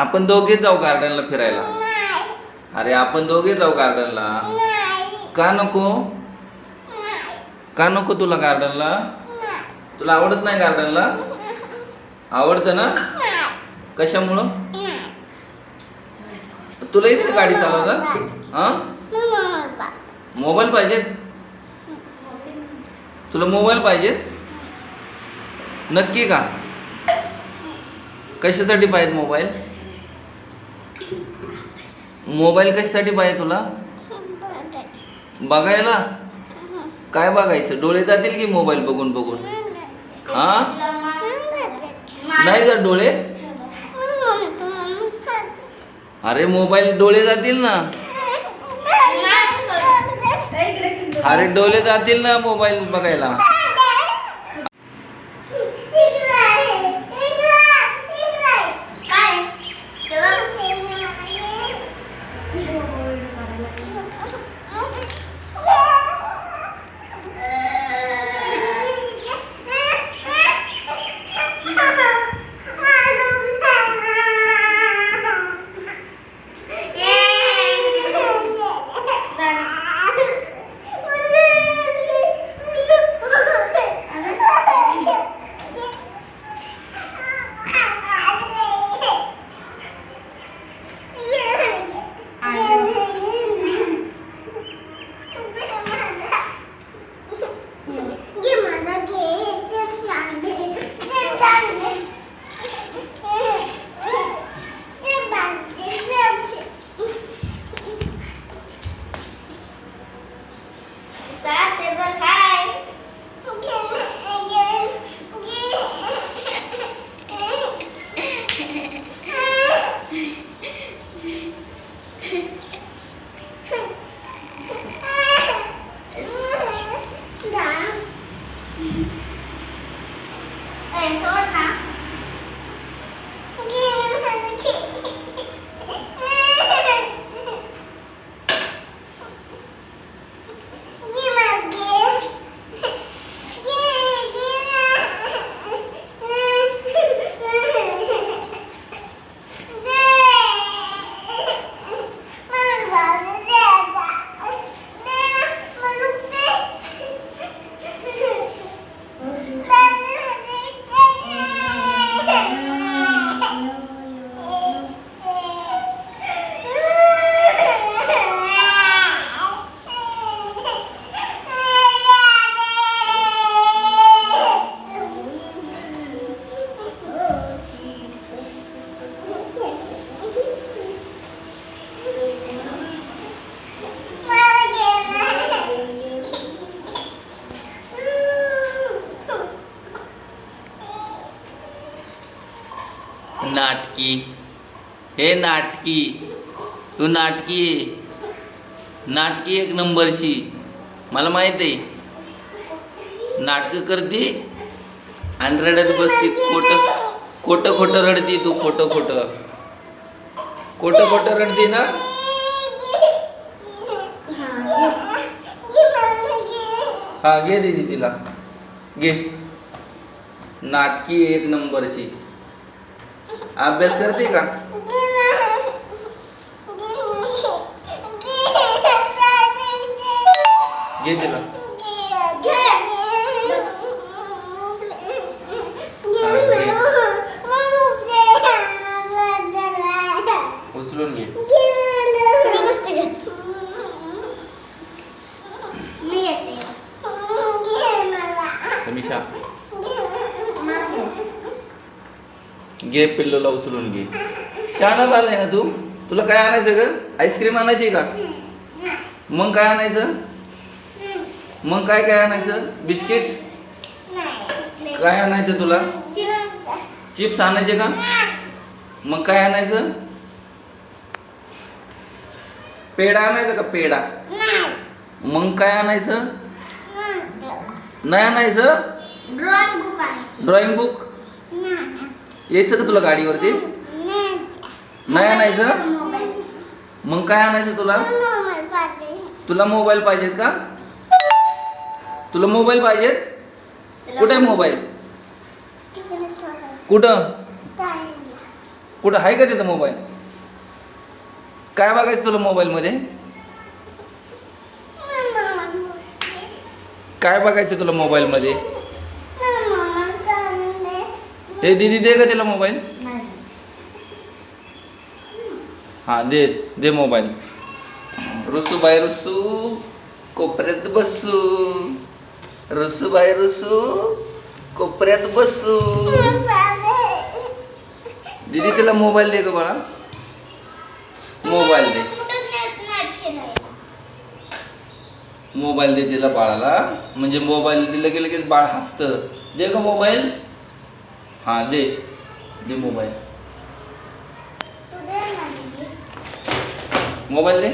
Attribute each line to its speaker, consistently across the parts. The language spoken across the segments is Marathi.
Speaker 1: आपण दोघे जाऊ गार्डनला फिरायला. अरे आपण दोघे जाऊ गार्डनला का नको? का नको तुला गार्डनला तुला आवडत नाही गार्डनला आवडतं ना? कशामुळं? तुला येते गाडी चालवता? हा? मोबाईल पाहिजेत? तुला मोबाईल पाहिजेत? नक्की का? कशासाठी पाहिजे मोबाईल? मोबाईल कशासाठी पाहिजे तुला? बघायला? काय बघायचं? डोळे जातील की मोबाईल बघून बघून? हा? नाही जात डोळे? अरे मोबाईल डोळे जातील ना. अरे डोळे जातील ना मोबाईल बघायला. Eh, kau? नाटकी. हे नाटकी. तू नाटकी आहे नाटकी एक नंबरची. मला माहीत आहे. नाटकं करते आणि रडत बसती. खोटं खोटं खोटं रडती तू खोटं खोटं. खोटं खोटं रडते ना? हा घे दीदी तिला. घे. नाटकी एक नंबरची. अभ्यास करते का? घे तिला. उचलून घे. घे पिल्लूला उचलून घे. शहाणा बाल आहे ना तू? तुला काय आणायचं ग? आईस्क्रीम आणायची का? मग काय आणायचं? मग काय काय आणायचं? बिस्किट? काय आणायचं तुला? चिप्स आणायचे का? मग काय आणायचं? पेढा आणायचा का पेढा? मग काय आणायचं? नाही आणायचं?
Speaker 2: ड्रॉइंग बुक आहे
Speaker 1: ड्रॉइंग बुक यायचं का तुला गाडीवरती? नाही आणायचं? मग काय आणायचं तुला? तुला मोबाईल पाहिजेत का? तुला मोबाईल पाहिजेत? कुठे आहे मोबाईल? कुठं?
Speaker 2: कुठं आहे का तिथं मोबाईल? काय बघायचं तुला मोबाईलमध्ये? काय बघायचं तुला मोबाईलमध्ये? हे दीदी दे का तिला मोबाईल. हां दे दे मोबाईल. रुसू बाय रुसू. कोपऱ्यात बसू. रुसू बाय रुसू. कोपऱ्यात बसू. दीदी तिला मोबाईल दे का बाळा. मोबाईल दे. मोबाईल दे तिला बाळाला. म्हणजे मोबाईल दिलं की लगेच बाळ हसतं. दे का मोबाईल. हां दे. दे मोबाईल. मोबाईल दे.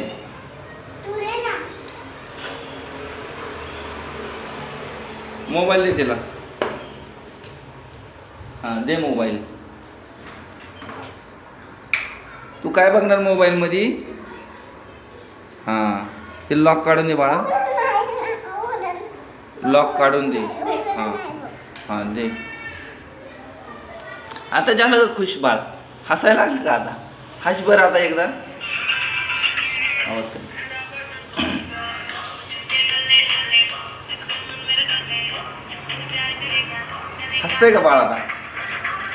Speaker 2: मोबाईल दे तिला. हां दे मोबाईल. तू काय बघणार मोबाईलमध्ये हां ते लॉक काढून दे बाळा. लॉक काढून दे. हां. हां दे. आता झालं का खुश बाळ. हसायला लागलं का आता? हस बरं आता एकदा. आवाज कर. हसतंय का बाळ आता?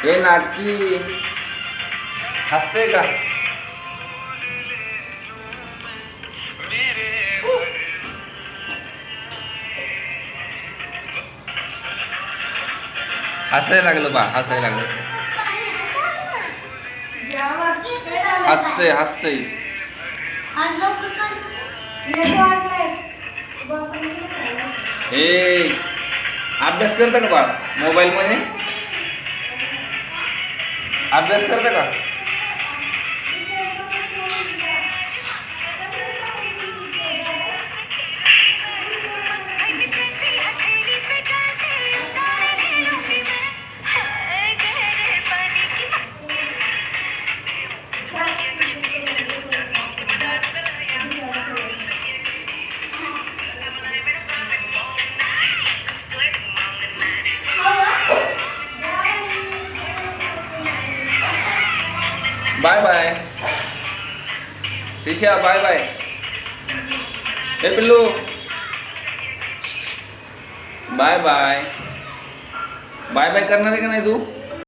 Speaker 2: हे नाटकी. हसतंय का? हसायला लागलं बा हसायला लागलं. हसतंय हसतंय. ए अभ्यास करता का बाळ मोबाईलमध्ये? अभ्यास करता का? Bye bye Risha bye bye हे पिल्लू बाय बाय बाय बाय करणार आहे का नाही तू?